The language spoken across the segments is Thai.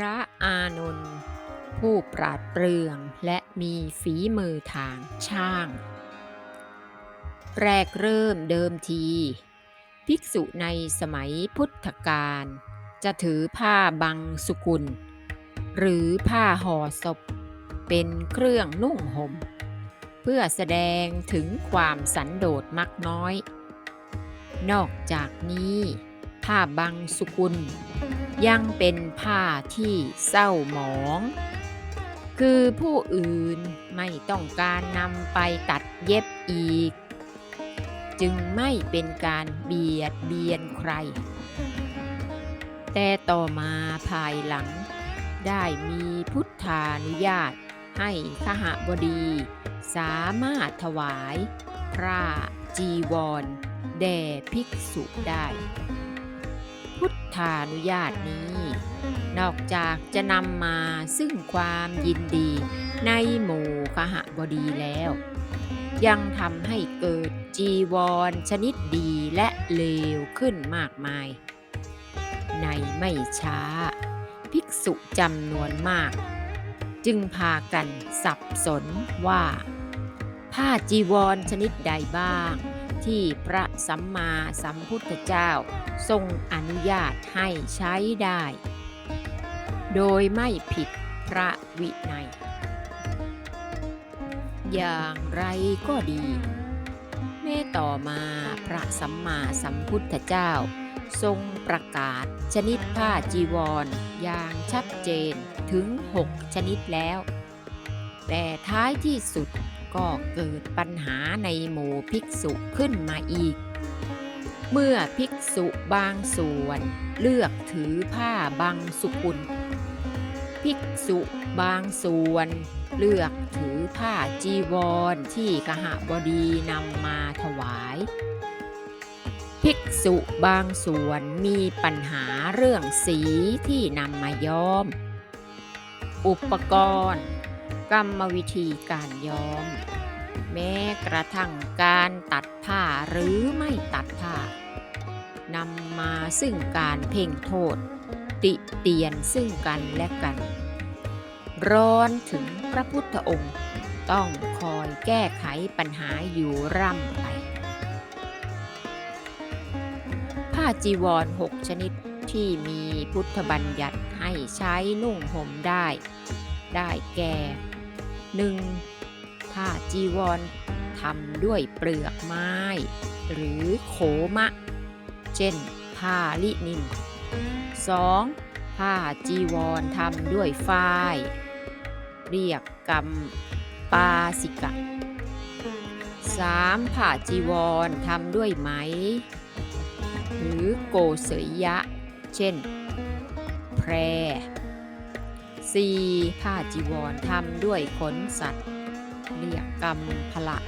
ระอานนท์ผู้ปราดเปรื่องและมีฝีมือทางช่าง แรกเริ่มเดิมที ภิกษุในสมัยพุทธกาลจะถือผ้าบังสุกุล หรือผ้าห่อศพ เป็นเครื่องนุ่งห่ม เพื่อแสดงถึงความสันโดษมักน้อย นอกจากนี้ ผ้าบังสุกุล ยังเป็นผ้าที่เศร้าหมอง คือผู้อื่นไม่ต้องการนำไปตัดเย็บอีก จึงไม่เป็นการเบียดเบียนใคร แต่ต่อมาภายหลังได้มีพุทธานุญาตให้ขหบดีสามารถถวายพระจีวร แด่ภิกษุได้ พุทธานุญาตนี้ นอกจากจะนำมาซึ่งความยินดีในหมู่ขหบดีแล้ว ยังทำให้เกิดจีวรชนิดดีและเลวขึ้นมากมาย ในไม่ช้า ภิกษุจำนวนมาก จึงพากันสับสนว่า ผ้าจีวรชนิดใดบ้าง ที่พระสัมมาสัมพุทธเจ้า ทรงอนุญาตให้ใช้ได้ โดยไม่ผิดพระวินัย อย่างไรก็ดีแม้ต่อมาพระสัมมาสัมพุทธเจ้า ทรงประกาศชนิดผ้าจีวรอย่างชัดเจนถึงหกชนิดแล้ว แต่ท้ายที่สุด ก็เกิดปัญหาในหมู่ภิกษุขึ้นมาอีก เมื่อภิกษุบางส่วนเลือกถือผ้าบางสุกุล ภิกษุบางส่วนเลือกถือผ้าจีวรที่กหบดีนำมาถวาย ภิกษุบางส่วนมีปัญหาเรื่องสีที่นำมาย้อม อุปกรณ์ กรรมวิธีการย้อม แม้กระทั่งการตัดผ้าหรือไม่ตัดผ้านำมาซึ่งการเพ่งโทษ ติเตียนซึ่งกันและกัน ร้อนถึงพระพุทธองค์ต้องคอยแก้ไขปัญหาอยู่ร่ำไป ผ้าจีวรหกชนิดที่มีพุทธบัญญัติให้ใช้นุ่งห่มได้ ได้แก่ 1. ผ้าจีวรทำด้วยเปลือกไม้ หรือโขมะ เช่น ผ้าลินิน 2. ผ้าจีวรทำด้วยฝ้าย เรียกกำปาสิกะ 3. ผ้าจีวรทำด้วยไหม หรือโกเสยยะ เช่น แพร 4. ผ้าจีวรทำด้วยขนสัตว์ เรียกกำพละ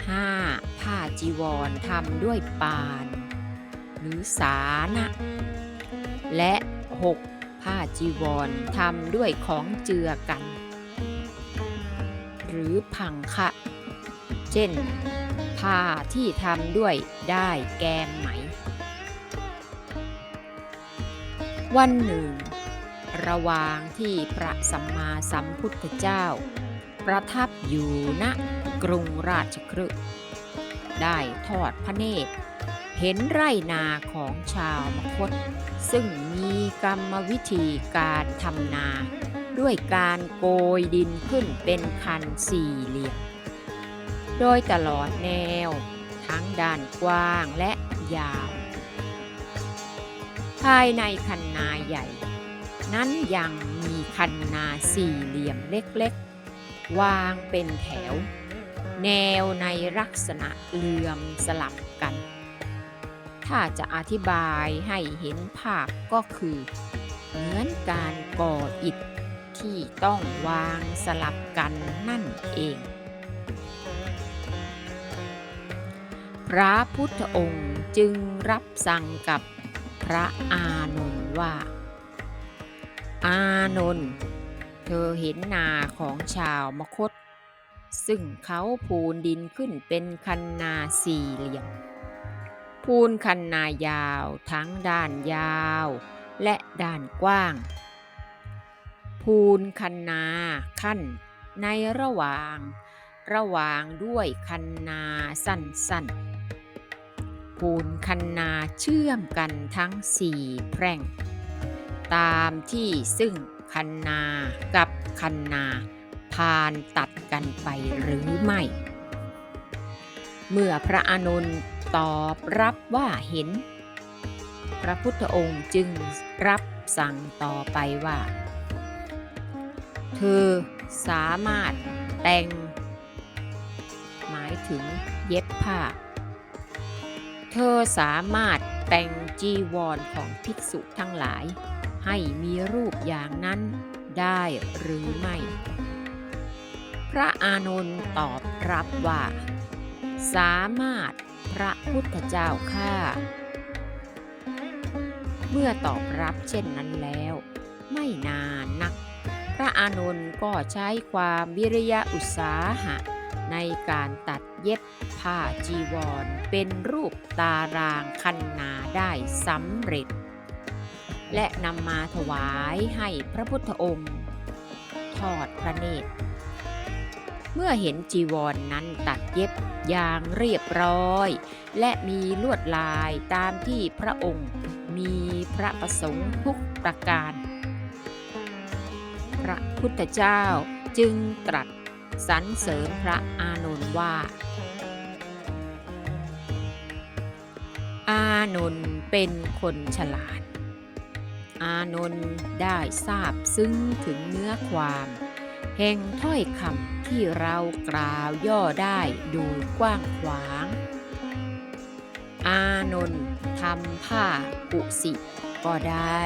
5. ผ้าจีวรทำด้วยปาน หรือสานะ และ 6. ผ้าจีวรทำด้วยของเจือกัน หรือพังคะ เช่น ผ้าที่ทำด้วยได้แกงไหม วันหนึ่ง ระหว่างที่พระสัมมาสัมพุทธเจ้า ประทับอยู่ณกรุงราชคฤห์ได้ทอดพระเนตร เห็นไร่นาของชาวมคต ซึ่งมีกรรมวิธีการทำนา ด้วยการโกยดินขึ้นเป็นคันสี่เหลี่ยม โดยตลอดแนว ทั้งด้านกว้างและยาว ภายในคันนาใหญ่ นั้นยังมีคันนาสี่เหลี่ยมเล็กๆ วางเป็นแถว แนวในลักษณะเหลื่อมสลับกัน ถ้าจะอธิบายให้เห็นภาพก็คือ เหมือนการก่ออิฐที่ต้องวางสลับกันนั่นเอง พระพุทธองค์จึงรับสั่งกับพระอานนท์ว่า อานนท์เธอเห็นนาของชาวมคต ซึ่งเขาพูนดินขึ้นเป็นคันนาสี่เหลี่ยม พูนคันนายาวทั้งด้านยาวและด้านกว้างภูนคันนาขั้นในระหว่าง ระหว่างด้วยคันนาสั้นๆภูนคันนาเชื่อมกันทั้งสี่แพร่ง ตามที่ซึ่งคันนากับคันนาพานตัดกันไปหรือไม่ เมื่อพระอานนท์ตอบรับว่าเห็น พระพุทธองค์จึงรับสั่งต่อไปว่า เธอสามารถแต่ง หมายถึงเย็บผ้า เธอสามารถแต่งจีวรของภิกษุทั้งหลาย ให้มีรูปอย่างนั้นได้หรือไม่ พระอานนท์ตอบรับว่า สามารถพระพุทธเจ้าข้าเมื่อตอบรับเช่นนั้นแล้ว ไม่นานนัก พระอานนท์ก็ใช้ความวิริยะอุตสาหะ ในการตัดเย็บผ้าจีวร เป็นรูปตารางคันนาได้สำเร็จ และนำมาถวายให้พระพุทธองค์ ทอดพระเนตร เมื่อเห็นจีวรนนั้นตัดเย็บอย่างเรียบร้อย และมีลวดลายตามที่พระองค์มีพระประสงค์ทุกประการ พระพุทธเจ้าจึงตรัสสรรเสริญพระอานนท์ว่า อานนท์เป็นคนฉลาด อานนท์ได้ทราบซึ้งถึงเนื้อความ แห่งถ้อยคำที่เรากล่าวย่อได้โดยกว้างขวาง อานนท์ทำผ้ากุสิก็ได้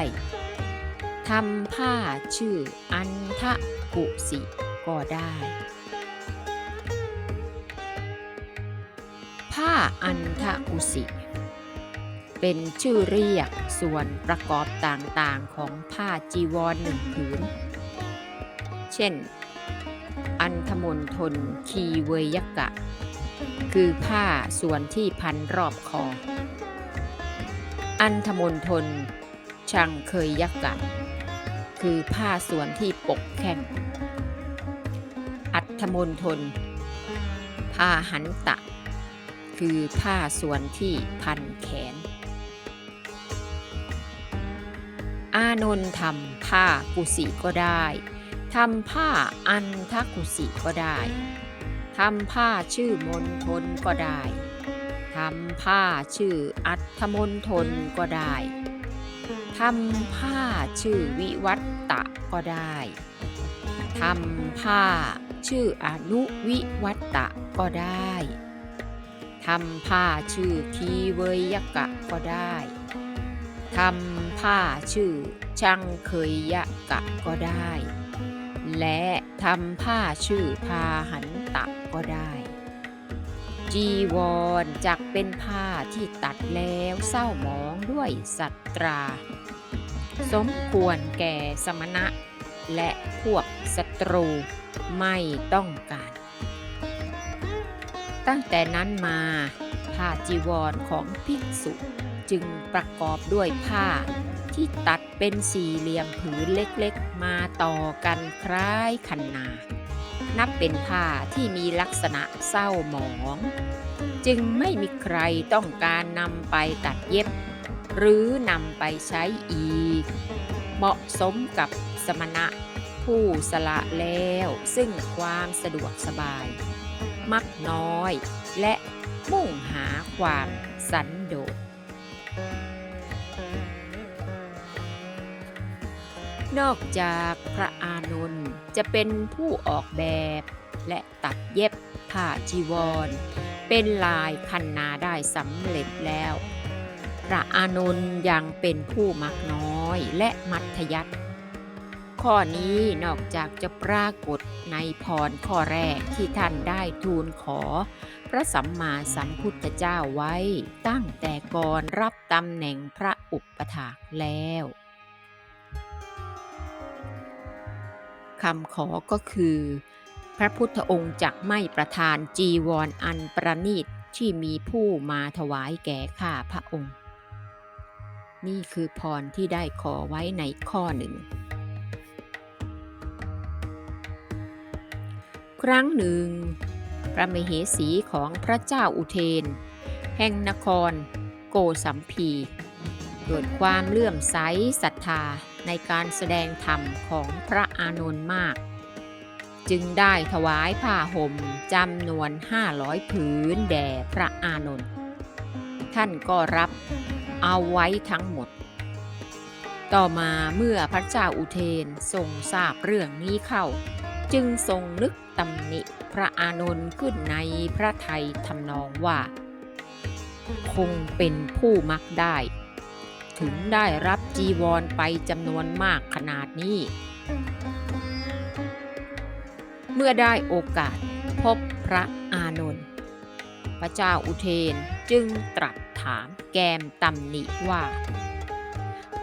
ทำผ้าชื่ออันทะกุสิก็ได้ ผ้าอันทะกุสิ เป็นชื่อเรียกส่วนประกอบต่างๆของผ้าจีวรหนึ่งผืน เช่น อันธมนทนคีเวยกะ คือผ้าส่วนที่พันรอบคอ อันธมนทนชังเคยยักกะ คือผ้าส่วนที่ปกแข้งอัตถมนทน ผ้าหันตะ คือผ้าส่วนที่พันแขน อานนท์ทำผ้ากุสิก็ได้ทำผ้าอันทกุสิก็ได้ทำผ้าชื่อมนทนก็ได้ทำผ้าชื่ออัตถมนทนก็ได้ทำผ้าชื่อวิวัตตะก็ได้ทำผ้าชื่ออนุวิวัตตะก็ได้ทำผ้าชื่อทีเวยยกะก็ได้ ทำผ้าชื่อช่างเคยยะกะก็ได้ และทำผ้าชื่อพาหันตะก็ได้ จีวรจักเป็นผ้าที่ตัดแล้วเศร้าหมองด้วยสัตรา สมควรแก่สมณะ และพวกศัตรูไม่ต้องการ ตั้งแต่นั้นมาผ้าจีวรของภิกษุ จึงประกอบด้วยผ้า ที่ตัดเป็นสี่เหลี่ยมผืนเล็กๆ มาต่อกันคล้ายคันนา นับเป็นผ้าที่มีลักษณะเศร้าหมอง จึงไม่มีใครต้องการนำไปตัดเย็บ หรือนำไปใช้อีก เหมาะสมกับสมณะผู้สละแล้วซึ่งความสะดวกสบาย มักน้อยและมุ่งหาความสันโดษ นอกจากพระอานนท์จะเป็นผู้ออกแบบและตัดเย็บผ้าจีวร เป็นลายคันนาได้สำเร็จแล้ว พระอานนท์ยังเป็นผู้มักน้อยและมัธยัติข้อนี้นอกจากจะปรากฏในพรข้อแรกที่ท่านได้ทูลขอ พระสัมมาสัมพุทธเจ้าไว้ตั้งแต่ก่อนรับตำแหน่งพระอุปถากแล้ว คำขอก็คือ พระพุทธองค์จะไม่ประทานจีวรออันประณีตที่มีผู้มาถวายแก่ข้าพระองค์ นี่คือพรที่ได้ขอไว้ในข้อหนึ่ง ครั้งหนึ่ง พระมเหสีของพระเจ้าอุเทน แห่งนครโกสัมพี เกิดความเลื่อมใสศรัทธาในการแสดงธรรมของพระอานนท์มาก จึงได้ถวายผ้าห่มจำนวน 500 ผืนแด่พระอานนท์ท่านก็รับเอาไว้ทั้งหมด ต่อมาเมื่อพระเจ้าอุเทนทรงทราบเรื่องนี้เข้า จึงทรงนึกตำหนิพระอานนท์ขึ้นในพระทัยทำนองว่า คงเป็นผู้มักได้ ถึงได้รับจีวรไปจำนวนมากขนาดนี้ เมื่อได้โอกาสพบพระอานนท์พระเจ้าอุเทนจึงตรัสถามแกมตำหนิว่า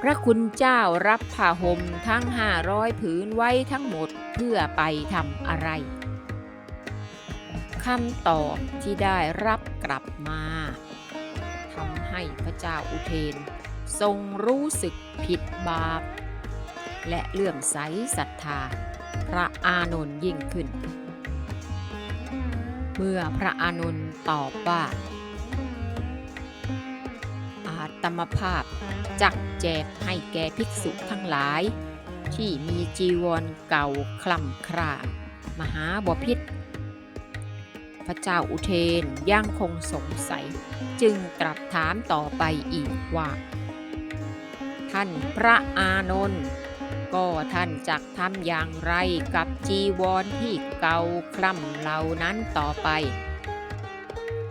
พระคุณเจ้ารับผ้าห่มทั้งห้าร้อยผืนไว้ทั้งหมดเพื่อไปทำอะไรคำตอบที่ได้รับกลับมาทำให้พระเจ้าอุเทน ทรงรู้สึกผิดบาป และเลื่อมใสศรัทธา พระอานนท์ยิ่งขึ้น เมื่อพระอานนท์ตอบว่า อาตมภาพจักแจกให้แก่ภิกษุทั้งหลาย ที่มีจีวรเก่าคล่ำคร่ามหาบพิษพระเจ้าอุเทนยังคงสงสัย จึงตรัสถามต่อไปอีกว่า ท่านพระอานนท์ก็ท่านจักทำอย่างไรกับจีวรที่เก่าคล่ำเหล่านั้นต่อไป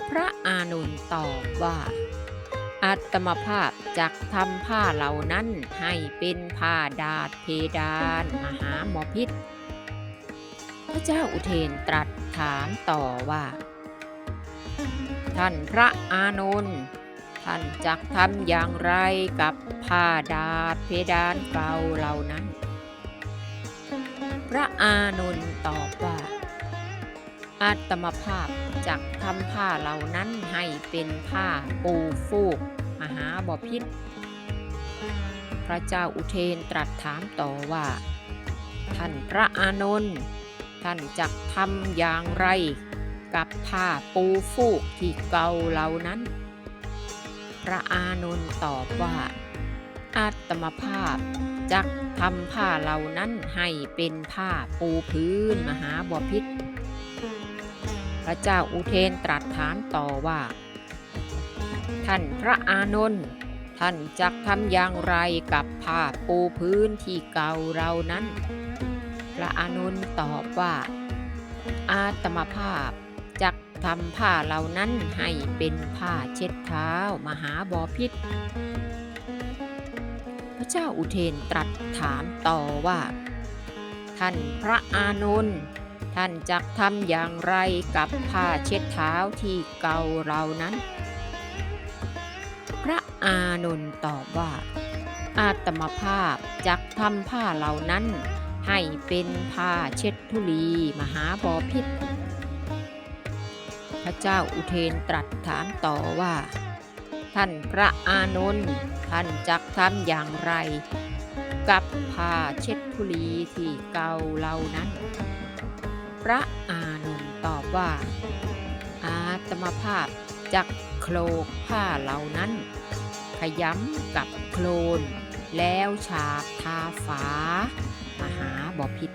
พระอานนท์ตอบว่า อัตมภาพจักทำผ้าเหล่านั้นให้เป็นผ้าดาดเพดานมหาหมอพิษ พระเจ้าอุเทนตรัสถามต่อว่า ท่านพระอานนท์ ท่านจักทำอย่างไรกับผ้าดาดเพดานเก่าเหล่านั้น พระอานนท์ตอบว่า อาตมภาพจักทำผ้าเหล่านั้นให้เป็นผ้าปูฟูก มหาบพิษ พระเจ้าอุเทนตรัสถามต่อว่า ท่านพระอานนท์ท่านจักทำอย่างไรกับผ้าปูฟูกที่เก่าเหล่านั้น พระอานนท์ตอบว่า อาตมภาพจักทำผ้าเหล่านั้นให้เป็นผ้าปูพื้นมหาบพิษ พระเจ้าอุเทนตรัสถามต่อว่า ท่านพระอานนท์ท่านจักทำอย่างไรกับผ้าปูพื้นที่เก่าเรานั้น พระอานนท์ตอบว่า อาตมภาพ ทำผ้าเหล่านั้นให้เป็นผ้าเช็ดเท้ามหาบอพิษ พระเจ้าอุเทนตรัสถามต่อว่า ท่านพระอานนท์ท่านจักทำอย่างไรกับผ้าเช็ดเท้าที่เก่าเรานั้น พระอานนท์ตอบว่า อาตมภาพจักทำผ้าเหล่านั้น ให้เป็นผ้าเช็ดทุลีมหาบอพิษ พระเจ้าอุเทนตรัสถามต่อว่า ท่านพระอานนท์ท่านจักทำอย่างไร กับผ้าเช็ดทุลีที่เก่าเหล่านั้น พระอานนท์ตอบว่า อาตมภาพจักโคลกผ้าเหล่านั้น ขยำกับโคลนแล้วฉาบทาฝามหาบอพิษ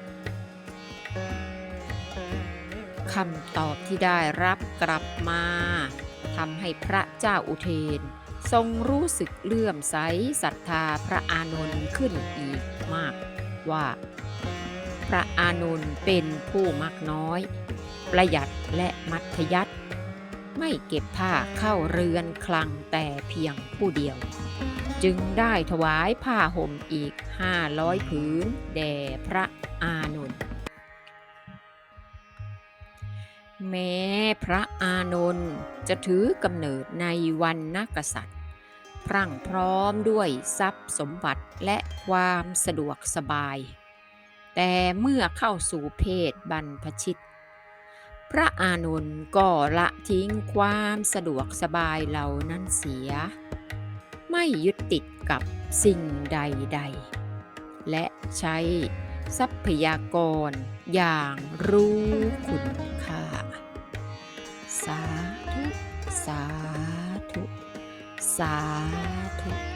คำตอบที่ได้รับกลับมาทำให้พระเจ้าอุเทน ทรงรู้สึกเลื่อมใสศรัทธาพระอานนท์ขึ้นอีกมากว่า พระอานนท์เป็นผู้มักน้อย ประหยัดและมัธยัติไม่เก็บผ้าเข้าเรือนคลังแต่เพียงผู้เดียว จึงได้ถวายผ้าห่มอีก500ผืนแด่พระอานนท์ แม้พระอานนท์จะถือกำเนิดในวันนักษัตริย์ พรั่งพร้อมด้วยทรัพย์สมบัติและความสะดวกสบาย แต่เมื่อเข้าสู่เพศบรรพชิต พระอานนท์ก็ละทิ้งความสะดวกสบายเหล่านั้นเสีย ไม่ยึดติดกับสิ่งใด ๆ และใช้ ทรัพยากร อย่างรู้คุณค่า สาธุ สาธุ สาธุ